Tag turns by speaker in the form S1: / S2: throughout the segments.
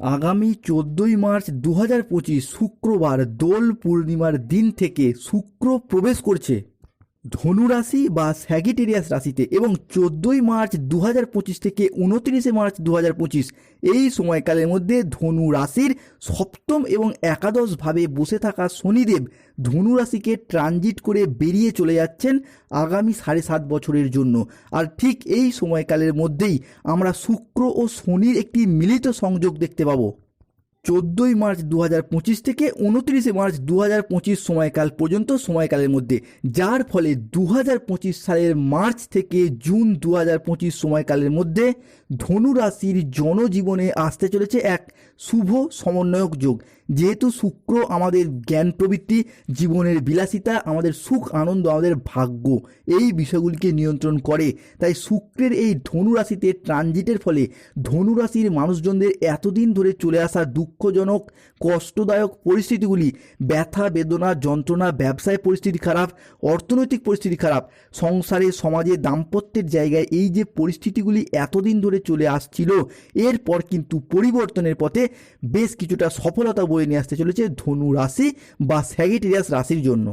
S1: আগামী চোদ্দোই মার্চ দু হাজার পঁচিশ শুক্রবার দোল পূর্ণিমার দিন থেকে শুক্র প্রবেশ করছে। ধনু রাশি বা স্যাগিটেরিয়াস রাশিতে এবং চোদ্দোই মার্চ দু হাজার পঁচিশ থেকে উনত্রিশে মার্চ দু হাজার পঁচিশ, এই সময়কালের মধ্যে ধনু রাশির সপ্তম এবং একাদশ ভাবে বসে থাকা শনিদেব ধনু রাশিকে ট্রানজিট করে বেরিয়ে চলে যাচ্ছেন আগামী সাড়ে সাত বছরের জন্য। আর ঠিক এই সময়কালের মধ্যেই আমরা শুক্র ও শনির একটি মিলিত সংযোগ দেখতে পাবো। চোদ্দোই মার্চ দু হাজার পঁচিশ থেকে উনত্রিশে মার্চ দু হাজার পঁচিশ সময়কাল পর্যন্ত সময়কালের মধ্যে, যার ফলে দু হাজার পঁচিশ সালের মার্চ থেকে জুন দু হাজার পঁচিশ সময়কালের মধ্যে ধনু রাশির জনজীবনে আসতে চলেছে এক শুভ সমন্বয়ক যোগ। যেহেতু শুক্র আমাদের জ্ঞান প্রবৃত্তি, জীবনের বিলাসিতা, আমাদের সুখ, আনন্দ, আমাদের ভাগ্য, এই বিষয়গুলিকে নিয়ন্ত্রণ করে। তাই শুক্রের এই ধনু রাশিতে ট্রানজিটের ফলে ধনু রাশির মানুষজনদের এতদিন ধরে চলে আসা দুঃখজনক, কষ্টদায়ক পরিস্থিতিগুলি, ব্যথা, বেদনা, যন্ত্রণা, ব্যবসায় পরিস্থিতি খারাপ, অর্থনৈতিক পরিস্থিতি খারাপ, সংসারে, সমাজে দাম্পত্যের জায়গায় এই যে পরিস্থিতিগুলি এতদিন ধরে চলে আসছিল, এরপর কিন্তু পরিবর্তনের পথে বেশ কিছুটা সফলতা বয়ে নিয়ে আসতে চলেছে ধনু রাশি বা স্যাগিটেরিয়াস রাশির জন্য।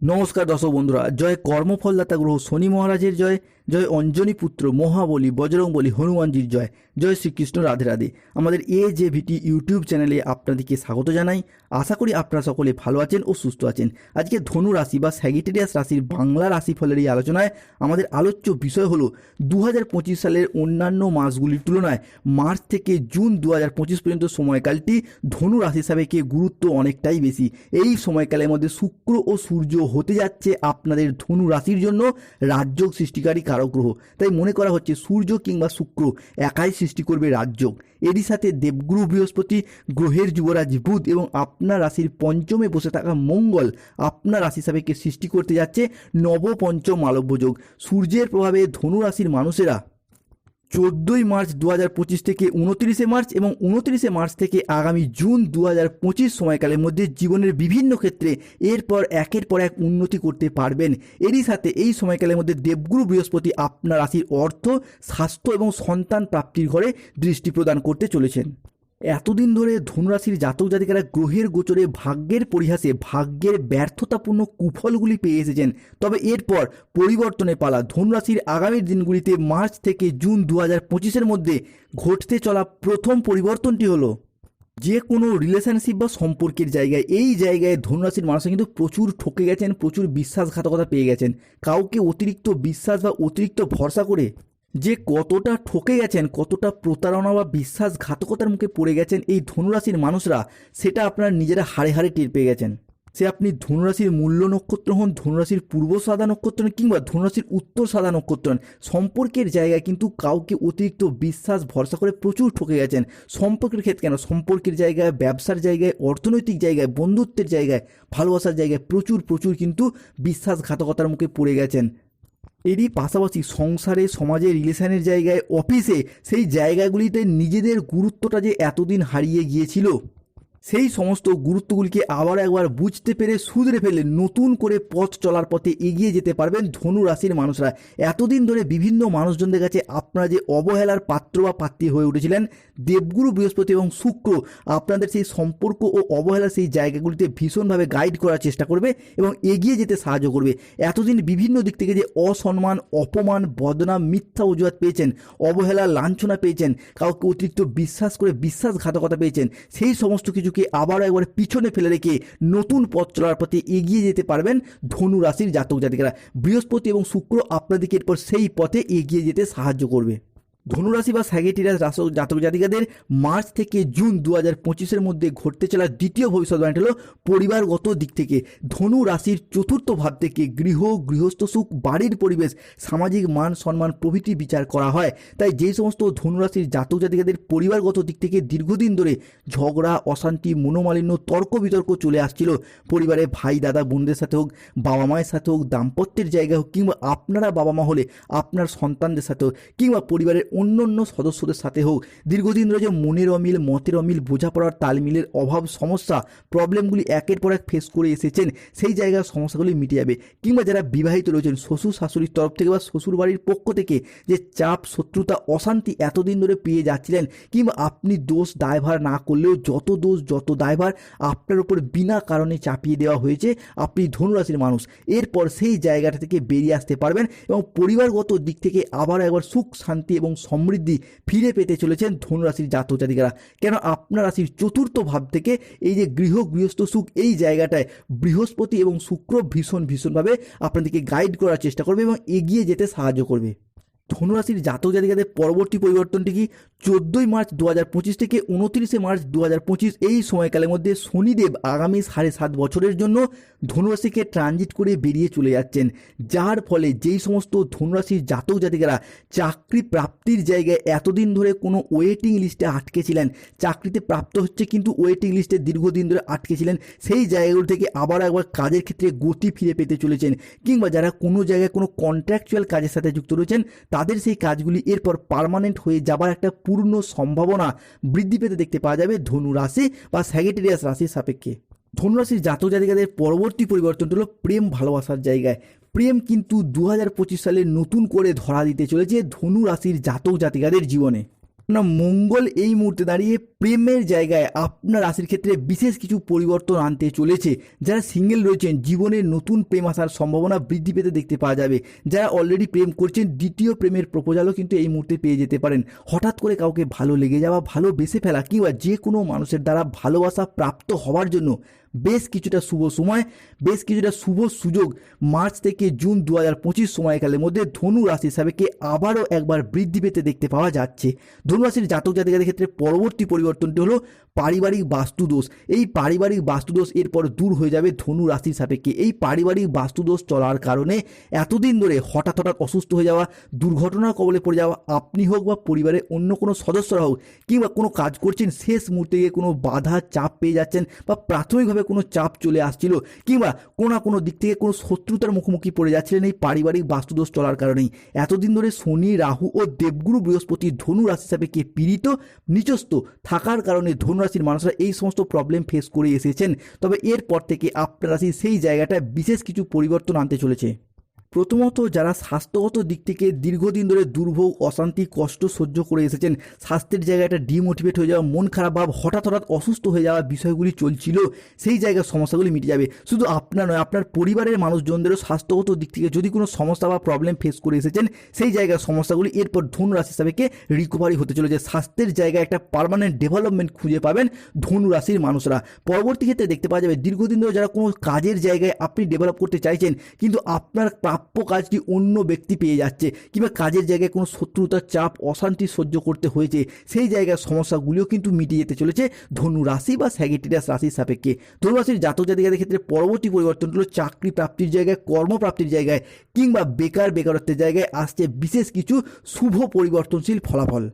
S1: নমস্কার দর্শক বন্ধুরা, জয় কর্মফলদাতা গ্রহ শনি মহারাজের জয়। জয় অঞ্জনী পুত্র, মহাবলী, বজরং বজরংবলী হনুমানজির জয়। জয় শ্রীকৃষ্ণ, রাধে রাধে। আমাদের এ যে ভিটি ইউটিউব চ্যানেলে আপনাদেরকে স্বাগত জানাই। আশা করি আপনারা সকলে ভালো আছেন ও সুস্থ আছেন। আজকে ধনু রাশি বা স্যাগিটেরিয়াস রাশির বাংলা রাশিফলের এই আলোচনায় আমাদের আলোচ্য বিষয় হলো দু হাজার পঁচিশ সালের অন্যান্য মাসগুলির তুলনায় মার্চ থেকে জুন দু হাজার পঁচিশ পর্যন্ত সময়কালটি ধনু রাশি হিসাবে কে গুরুত্ব অনেকটাই বেশি। এই সময়কালের মধ্যে শুক্র ও সূর্য হতে যাচ্ছে আপনাদের ধনু রাশির জন্য। রাজ্য সৃষ্টিকারী কারক গ্রহ তাই মনে করা হচ্ছে সূর্য কিংবা শুক্র একাই সৃষ্টি করবে রাজযোগ এরই সাথে দেবগুরু বৃহস্পতি, গ্রহের যুবরাজ বুধ এবং আপনার রাশির পঞ্চমে বসে থাকা মঙ্গল আপনার রাশি সাপেক্ষে সৃষ্টি করতে যাচ্ছে নবপঞ্চম আলব্যযোগ যোগ। সূর্যের প্রভাবে ধনু রাশির মানুষেরা চোদ্দোই মার্চ দু হাজার পঁচিশ থেকে উনত্রিশে মার্চ এবং উনত্রিশে মার্চ থেকে আগামী জুন দু হাজার পঁচিশ সময়কালের মধ্যে জীবনের বিভিন্ন ক্ষেত্রে এরপর একের পর এক উন্নতি করতে পারবেন। এরই সাথে এই সময়কালের মধ্যে দেবগুরু বৃহস্পতি আপনার রাশির অর্থ, স্বাস্থ্য এবং সন্তান প্রাপ্তির ঘরে দৃষ্টি প্রদান করতে চলেছেন। এতদিন ধরে ধনুরাশির জাতক জাতিকারা গ্রহের গোচরে ভাগ্যের পরিহাসে, ভাগ্যের ব্যর্থতাপূর্ণ কুফলগুলি পেয়ে এসেছেন। তবে এরপর পরিবর্তনে পালা, ধনুরাশির আগামীর দিনগুলিতে মার্চ থেকে জুন দু হাজার পঁচিশের মধ্যে ঘটতে চলা প্রথম পরিবর্তনটি হলো, যে কোনো রিলেশনশিপ বা সম্পর্কের জায়গায়, এই জায়গায় ধনুরাশির মানুষ কিন্তু প্রচুর ঠকে গেছেন, প্রচুর বিশ্বাসঘাতকতা পেয়ে গেছেন। কাউকে অতিরিক্ত বিশ্বাস বা অতিরিক্ত ভরসা করে যে কতটা ঠকে গেছেন, কতটা প্রতারণা বা বিশ্বাসঘাতকতার মুখে পড়ে গেছেন এই ধনুরাশির মানুষরা, সেটা আপনারা নিজেরা হাড়ে হাড়ে টের পেয়ে গেছেন। সে আপনি ধনুরাশির মূল্য নক্ষত্র হন, ধনুরাশির পূর্ব সাদা নক্ষত্র কিংবা ধনুরাশির উত্তর সাদা নক্ষত্র সম্পর্কের জায়গায় কিন্তু কাউকে অতিরিক্ত বিশ্বাস, ভরসা করে প্রচুর ঠকে গেছেন। সম্পর্কের ক্ষেত্রে কেন? সম্পর্কের জায়গায়, ব্যবসার জায়গায়, অর্থনৈতিক জায়গায়, বন্ধুত্বের জায়গায়, ভালোবাসার জায়গায় প্রচুর প্রচুর কিন্তু বিশ্বাসঘাতকতার মুখে পড়ে গেছেন। এরই পাশাপাশি সংসারে, সমাজে, রিলেশনের জায়গায়, অফিসে সেই জায়গাগুলিতে নিজেদের গুরুত্বটা যে এতদিন হারিয়ে গিয়েছিল। সেই সমস্ত গুরুত্বগুলিকে আবার একবার বুঝতে পেরে শুধরে ফেলে নতুন করে পথ চলার পথে এগিয়ে যেতে পারবেন ধনু রাশির মানুষরা। এতদিন ধরে বিভিন্ন মানুষজনদের কাছে আপনারা যে অবহেলার পাত্র বা পাত্রী হয়ে উঠেছিলেন, দেবগুরু বৃহস্পতি এবং শুক্র আপনাদের সেই সম্পর্ক ও অবহেলার সেই জায়গাগুলিতে ভীষণভাবে গাইড করার চেষ্টা করবে এবং এগিয়ে যেতে সাহায্য করবে। এতদিন বিভিন্ন দিক থেকে যে অসম্মান, অপমান, বদনাম, মিথ্যা অজুহাত পেয়েছেন, অবহেলা, লাঞ্ছনা পেয়েছেন, কাউকে অতিরিক্ত বিশ্বাস করে বিশ্বাসঘাতকতা পেয়েছেন, সেই সমস্ত কিছুকে আবারও একবার পিছনে ফেলে রেখে নতুন পথ চলার পথে এগিয়ে যেতে পারবেন ধনু রাশির জাতক জাতিকারা। বৃহস্পতি এবং শুক্র আপনাদেরকে এরপর সেই পথে এগিয়ে যেতে সাহায্য করবে। ধনুরাশি বা স্যাগেটিরাস রাশক জাতক জাতিকাদের মার্চ থেকে জুন দু হাজার পঁচিশের মধ্যে ঘটতে চলা দ্বিতীয় ভবিষ্যৎবাণীটা হলো পরিবারগত দিক থেকে। ধনু রাশির চতুর্থ ভাব থেকে গৃহ, গৃহস্থ সুখ, বাড়ির পরিবেশ, সামাজিক মান, সম্মান, প্রভৃতি বিচার করা হয়। তাই যে সমস্ত ধনুরাশির জাতক জাতিকাদের পরিবারগত দিক থেকে দীর্ঘদিন ধরে ঝগড়া, অশান্তি, মনোমালিন্য, তর্ক বিতর্ক চলে আসছিল। পরিবারে ভাই, দাদা, বোনদের সাথে হোক, বাবা মায়ের সাথে হোক, দাম্পত্যের জায়গা হোক, কিংবা আপনারা বাবা মা হলে আপনার সন্তানদের সাথে হোক, কিংবা পরিবারের অন্য অন্য সদস্যদের সাথে হোক। দীর্ঘদিন ধরে যে মনের অমিল, মতের অমিল, বোঝাপড়ার তালমিলের অভাব, সমস্যা প্রবলেমগুলি একের পর এক ফেস করে এসেছেন, সেই জায়গার সমস্যাগুলি মিটে যাবে। কিংবা যারা বিবাহিত রয়েছেন শ্বশুর শাশুড়ির তরফ থেকে বা শ্বশুর বাড়ির পক্ষ থেকে যে চাপ, শত্রুতা, অশান্তি এতদিন ধরে পেয়ে যাচ্ছিলেন, কিংবা আপনি দোষ দায়ভার না করলেও যত দোষ, যত দায়ভার আপনার উপর বিনা কারণে চাপিয়ে দেওয়া হয়েছে, আপনি ধনুরাশির মানুষ। এরপর সেই জায়গাটা থেকে বেরিয়ে আসতে পারবেন এবং পরিবারগত দিক থেকে আবার একবার সুখ, শান্তি এবং সমৃদ্ধি ফিরে পেতে চলেছেন ধনুরাশির জাতক জাতিকারা। কেন আপনার রাশির চতুর্থ ভাব থেকে এই যে গৃহ, গৃহস্থ সুখ, এই জায়গাটায় বৃহস্পতি এবং শুক্র ভীষণ, ভীষণভাবে আপনাদেরকে গাইড করার চেষ্টা করবে এবং এগিয়ে যেতে সাহায্য করবে। ধনুরাশির জাতক জাতিকাদের পরবর্তী পরিবর্তনটি কি চোদ্দোই মার্চ দু হাজার পঁচিশ থেকে উনত্রিশে মার্চ দু হাজার পঁচিশ এই সময়কালের মধ্যে শনিদেব আগামী সাড়ে সাত বছরের জন্য ধনুরাশিকে ট্রানজিট করে বেরিয়ে চলে যাচ্ছেন। যার ফলে যেই সমস্ত ধনুরাশির জাতক জাতিকারা চাকরি প্রাপ্তির জায়গায় এতদিন ধরে কোনো ওয়েটিং লিস্টে আটকে ছিলেন, চাকরিতে প্রাপ্ত হচ্ছে কিন্তু ওয়েটিং লিস্টে দীর্ঘদিন ধরে আটকে ছিলেন, সেই জায়গাগুলো থেকে আবার একবার কাজের ক্ষেত্রে গতি ফিরে পেতে চলেছেন। কিংবা যারা কোনো জায়গায় কোনো কন্ট্রাকচুয়াল কাজের সাথে যুক্ত রয়েছেন তাদের সেই কাজগুলি এরপর পারমানেন্ট হয়ে যাবার একটা পূর্ণ সম্ভাবনা বৃদ্ধি পেতে দেখতে পাওয়া যাবে ধনু রাশি বা স্যাগেটেরিয়াস রাশির সাপেক্ষে। ধনুরাশির জাতক জাতিকাদের পরবর্তী পরিবর্তনটা হলো প্রেম ভালোবাসার জায়গায়। প্রেম কিন্তু দু হাজার পঁচিশ সালে নতুন করে ধরা দিতে চলেছে ধনু রাশির জাতক জাতিকাদের জীবনে। না, মঙ্গল এই মুহূর্তে দাঁড়িয়ে প্রেমের জায়গায় আপনার রাশির ক্ষেত্রে বিশেষ কিছু পরিবর্তন আনতে চলেছে। যারা সিঙ্গেল রয়েছেন, জীবনে নতুন প্রেম আসার সম্ভাবনা বৃদ্ধি পেতে দেখতে পাওয়া যাবে। যারা অলরেডি প্রেম করছেন, দ্বিতীয় প্রেমের প্রপোজালও কিন্তু এই মুহূর্তে পেয়ে যেতে পারেন। হঠাৎ করে কাউকে ভালো লেগে যাওয়া, ভালো বেসে ফেলা কিংবা যে কোনো মানুষের দ্বারা ভালোবাসা প্রাপ্ত হওয়ার জন্য বেশ কিছুটা শুভ সময়, বেশ কিছুটা শুভ সুযোগ মার্চ থেকে জুন দু হাজার পঁচিশ সময়কালের মধ্যে ধনু রাশি হিসাবেকে আবারও একবার বৃদ্ধি পেতে দেখতে পাওয়া যাচ্ছে। ধনু রাশির জাতক জাতিকাদের ক্ষেত্রে পরবর্তী পরিবর্তনটি হলো পারিবারিক বাস্তুদোষ। এই পারিবারিক বাস্তুদোষ এরপর দূর হয়ে যাবে ধনু রাশির সাপেক্ষে। এই পারিবারিক বাস্তুদোষ চলার কারণে এতদিন ধরে হঠাৎ হঠাৎ অসুস্থ হয়ে যাওয়া, দুর্ঘটনার কবলে পড়ে যাওয়া, আপনি হোক বা পরিবারের অন্য কোনো সদস্যরা হোক কিংবা কোনো কাজ করছেন, শেষ মুহূর্তে গিয়ে কোনো বাধা চাপ পেয়ে যাচ্ছেন বা প্রাথমিকভাবে কোনো চাপ চলে আসছিল কিংবা কোনো না কোনো দিক থেকে কোনো শত্রুতার মুখোমুখি পড়ে যাচ্ছিলেন এই পারিবারিক বাস্তুদোষ চলার কারণেই। এতদিন ধরে শনি, রাহু ও দেবগুরু বৃহস্পতি ধনু রাশি কে পীড়িত নিচস্ত থাকার কারণে ধনু রাশির মানুষরা এই সমস্ত প্রবলেম ফেস করে এসেছেন। তবে এরপর থেকে আপনার রাশি সেই জায়গাটায় বিশেষ কিছু পরিবর্তন আনতে চলেছে। প্রথমত যারা স্বাস্থ্যগত দিক থেকে দীর্ঘদিন ধরে দুর্ভোগ, অশান্তি, কষ্ট সহ্য করে এসেছেন, স্বাস্থ্যের জায়গাটা ডিমোটিভেট হয়ে যাওয়া, মন খারাপ ভাব হঠাৎ হঠাৎ অসুস্থ হয়ে যাওয়া বিষয়গুলি চলছিল, সেই জায়গার সমস্যাগুলি মিটে যাবে। শুধু আপনার নয়, আপনার পরিবারের মানুষজনদেরও স্বাস্থ্যগত দিক থেকে যদি কোনো সমস্যা বা প্রবলেম ফেস করে এসেছেন, সেই জায়গার সমস্যাগুলি এরপর ধনু রাশি হিসাবেকে রিকভারি হতে চলেছে। স্বাস্থ্যের জায়গায় একটা পার্মানেন্ট ডেভেলপমেন্ট খুঁজে পাবেন ধনু রাশির মানুষরা। পরবর্তী ক্ষেত্রে দেখতে পাওয়া যাবে, দীর্ঘদিন ধরে যারা কোনো কাজের জায়গায় আপনি ডেভেলপ করতে চাইছেন, কিন্তু আপনার প্রাপ্য কাজটি অন্য ব্যক্তি পেয়ে যাচ্ছে কিংবা কাজের জায়গায় কোনো শত্রুতার চাপ, অশান্তি সহ্য করতে হয়েছে, সেই জায়গার সমস্যাগুলিও কিন্তু মিটিয়ে যেতে চলেছে ধনু রাশি বা স্যাগেটেরিয়াস রাশির সাপেক্ষে। ধনু রাশির জাতক জাতিকাদের ক্ষেত্রে পরবর্তী পরিবর্তন হলো চাকরি প্রাপ্তির জায়গায়, কর্মপ্রাপ্তির জায়গায় কিংবা বেকার বেকারত্বের জায়গায় আসছে বিশেষ কিছু শুভ পরিবর্তনশীল ফলাফল।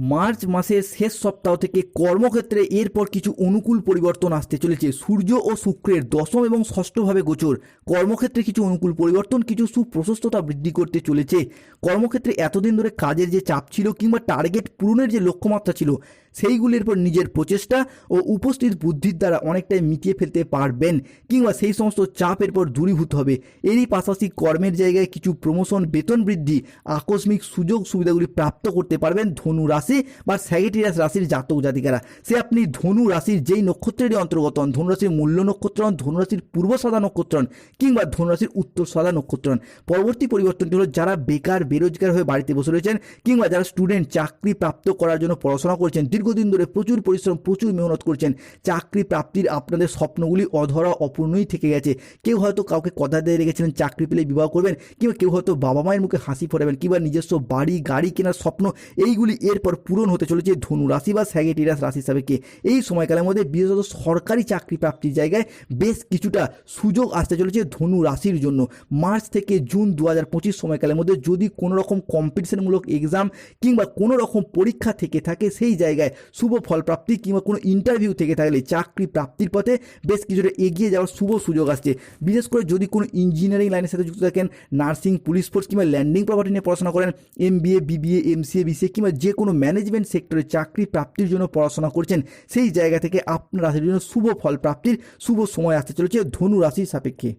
S1: মার্চ মাসের শেষ সপ্তাহ থেকে কর্মক্ষেত্রে এরপর কিছু অনুকূল পরিবর্তন আসতে চলেছে। সূর্য ও শুক্রের দশম এবং ষষ্ঠভাবে গোচর। কর্মক্ষেত্রে কিছু অনুকূল পরিবর্তন, কিছু সুপ্রশস্ততা বৃদ্ধি করতে চলেছে। কর্মক্ষেত্রে এতদিন ধরে কাজের যে চাপ ছিল কিংবা টার্গেট পূরণের যে লক্ষ্যমাত্রা ছিল সেইগুলির পর নিজের প্রচেষ্টা ও উপস্থিত বুদ্ধির দ্বারা অনেকটাই মিটিয়ে ফেলতে পারবেন কিংবা সেই সমস্ত চাপের পর দূরীভূত হবে। এরই পাশাপাশি কর্মের জায়গায় কিছু প্রমোশন বেতন বৃদ্ধি, আকস্মিক সুযোগ সুবিধাগুলি প্রাপ্ত করতে পারবেন ধনু রাশি বা স্যাগেটিরাস রাশির জাতক জাতিকারা। সে আপনি ধনু রাশির যেই নক্ষত্রেরই অন্তর্গত হন, ধনু রাশির মূল্য নক্ষত্র হন ধনু রাশির পূর্ব সাদা নক্ষত্র কিংবা ধনু রাশির উত্তর সাদা নক্ষত্র পরবর্তী পরিবর্তনটি হলো যারা বেকার, বেরোজগার হয়ে বাড়িতে বসে রয়েছেন কিংবা যারা স্টুডেন্ট চাকরি প্রাপ্ত করার জন্য পড়াশোনা করছেন দীর্ঘদিন ধরে প্রচুর পরিশ্রম, প্রচুর মেহনত করছেন। চাকরি প্রাপ্তির আপনাদের স্বপ্নগুলি অধরা অপূর্ণই থেকে গেছে। কেউ হয়তো কাউকে কথা দিয়ে রেখেছিলেন, চাকরি পেলে বিবাহ করবেন, কিংবা কেউ হয়তো বাবা মায়ের মুখে হাসি ফোটাবেন, কিংবা নিজস্ব বাড়ি, গাড়ি কেনার স্বপ্ন, এইগুলি এরপর পূরণ হতে চলেছে ধনু রাশি বা স্যাগেটিরাস রাশি হিসাবে কে। এই সময়কালের মধ্যে বিশেষত সরকারি চাকরি প্রাপ্তির জায়গায় বেশ কিছুটা সুযোগ আসতে চলেছে ধনু রাশির জন্য। মার্চ থেকে জুন দু হাজার পঁচিশ সময়কালের মধ্যে যদি কোনো রকম কম্পিটিশনমূলক এক্সাম কিংবা কোনো রকম পরীক্ষা থেকে থাকে, সেই জায়গায় শুভ ফল প্রাপ্তি কিংবা কোনো ইন্টারভিউ থেকে থাকলে চাকরি প্রাপ্তির পথে বেশ কিছুটা এগিয়ে যাওয়ার শুভ সুযোগ আসছে। বিশেষ করে যদি কোনো ইঞ্জিনিয়ারিং লাইনের সাথে যুক্ত থাকেন নার্সিং পুলিশ ফোর্স কিংবা ল্যান্ডিং প্রপার্টি নিয়ে পড়াশোনা করেন M BA BBA MCA BCA কিংবা যে কোনো ম্যানেজমেন্ট সেক্টরে চাকরি প্রাপ্তির জন্য পড়াশোনা করছেন, সেই জায়গা থেকে আপনার রাশির জন্য শুভ ফল প্রাপ্তির শুভ সময় আসতে চলেছে ধনু রাশির সাপেক্ষে।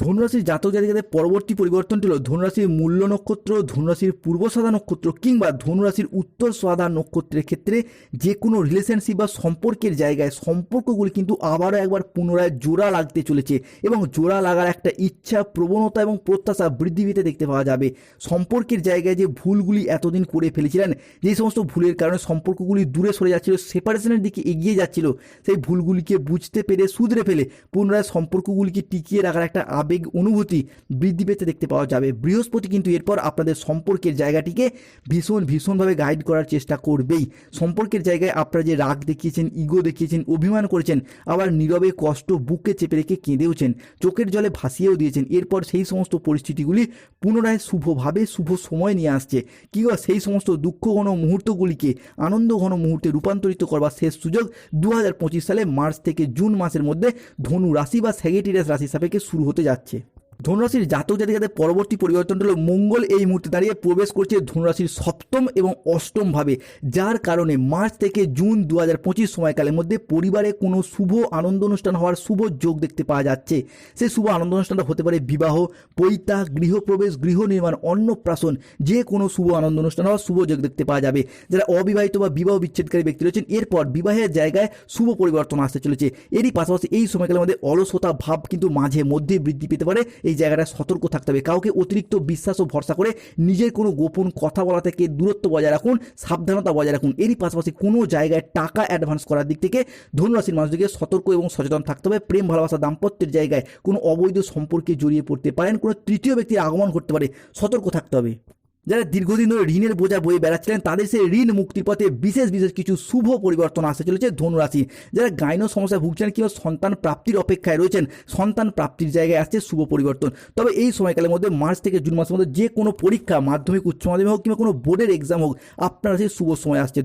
S1: ধনুরাশির জাতক জাতিকাদের পরবর্তী পরিবর্তনটি হল ধনুরাশির মূল্য নক্ষত্র, ধনুরাশির পূর্ব সাদা নক্ষত্র কিংবা ধনুরাশির উত্তর সাদা নক্ষত্রের ক্ষেত্রে যে কোনো রিলেশনশিপ বা সম্পর্কের জায়গায় সম্পর্কগুলি কিন্তু আবারও একবার পুনরায় জোড়া লাগতে চলেছে এবং জোড়া লাগার একটা ইচ্ছা, প্রবণতা এবং প্রত্যাশা বৃদ্ধি পেতে দেখতে পাওয়া যাবে। সম্পর্কের জায়গায় যে ভুলগুলি এতদিন করে ফেলেছিলেন, যে সমস্ত ভুলের কারণে সম্পর্কগুলি দূরে সরে যাচ্ছিল সেপারেশনের দিকে এগিয়ে যাচ্ছিল, সেই ভুলগুলিকে বুঝতে পেরে, শুধরে ফেলে পুনরায় সম্পর্কগুলিকে টিকিয়ে রাখার একটা আবেগ অনুভূতি বৃদ্ধি পেতে দেখতে পাওয়া যাবে। বৃহস্পতি কিন্তু এরপর আপনাদের সম্পর্কের জায়গাটিকে ভীষণ, ভীষণভাবে গাইড করার চেষ্টা করবেই। সম্পর্কের জায়গায় আপনারা যে রাগ দেখিয়েছেন ইগো দেখিয়েছেন, অভিমান করেছেন, আবার নীরবে কষ্ট বুকে চেপে রেখে কেঁদেওছেন, চোখের জলে ভাসিয়েও দিয়েছেন, এরপর সেই সমস্ত পরিস্থিতিগুলি পুনরায় শুভভাবে শুভ সময় নিয়ে আসছে। কিংবা সেই সমস্ত দুঃখ ঘন মুহূর্তগুলিকে আনন্দ ঘন মুহূর্তে রূপান্তরিত করবার শেষ সুযোগ দু হাজার পঁচিশ সালে মার্চ থেকে জুন মাসের মধ্যে ধনু রাশি বা স্যাগেটিরিয়াস রাশি সাপেক্ষে শুরু হতে যাচ্ছে। quartier. ধনুরাশির জাতক জাতিকাদের পরবর্তী পরিবর্তন হলো মঙ্গল এই মুহূর্তে দাঁড়িয়ে প্রবেশ করছে ধনুরাশির সপ্তম এবং অষ্টম ভাবে যার কারণে মার্চ থেকে জুন দু হাজার পঁচিশ সময়কালের মধ্যে পরিবারে কোনো শুভ আনন্দ অনুষ্ঠান হওয়ার শুভ যোগ দেখতে পাওয়া যাচ্ছে। সেই শুভ আনন্দ অনুষ্ঠানটা হতে পারে বিবাহ, পৈতা, গৃহপ্রবেশ, গৃহ নির্মাণ, অন্নপ্রাশন, যে কোনো শুভ আনন্দ অনুষ্ঠান হওয়ার শুভ যোগ দেখতে পাওয়া যাবে। যারা অবিবাহিত বা বিবাহ বিচ্ছেদকারী ব্যক্তি রয়েছেন, এরপর বিবাহের জায়গায় শুভ পরিবর্তন আসতে চলেছে। এরই পাশাপাশি এই সময়কালের মধ্যে অলসতা ভাব কিন্তু মাঝে মধ্যে বৃদ্ধি পেতে পারে। এই জায়গাটা সতর্ক থাকতে হবে। কাউকে অতিরিক্ত বিশ্বাস ও ভরসা করে নিজের কোনো গোপন কথা বলা থেকে দূরত্ব বজায় রাখুন, সাবধানতা বজায় রাখুন। এরই পাশাপাশি কোনো জায়গায় টাকা অ্যাডভান্স করার দিক থেকে ধনুরাশির মানুষদেরকে সতর্ক এবং সচেতন থাকতে হবে। প্রেম, ভালোবাসা, দাম্পত্যের জায়গায় কোনো অবৈধ সম্পর্কে জড়িয়ে পড়তে পারেন, কোনো তৃতীয় ব্যক্তির আগমন ঘটতে পারে। সতর্ক থাকতে হবে। যারা দীর্ঘদিন ধরে ঋণের বোঝা বয়ে বেড়াচ্ছিলেন, তাদের সেই ঋণ মুক্তির পথে বিশেষ বিশেষ কিছু শুভ পরিবর্তন আসতে চলেছে ধনুরাশি। যারা গাইন সমস্যায় ভুগছেন কিংবা সন্তান প্রাপ্তির অপেক্ষায় রয়েছেন, সন্তান প্রাপ্তির জায়গায় আসছে শুভ পরিবর্তন। তবে এই সময়কালের মধ্যে মার্চ থেকে জুন মাসের মধ্যে যে কোনো পরীক্ষা, মাধ্যমিক, উচ্চ মাধ্যমিক হোক কিংবা কোনো বোর্ডের এক্সাম হোক, আপনারা সেই শুভ সময় আসছে।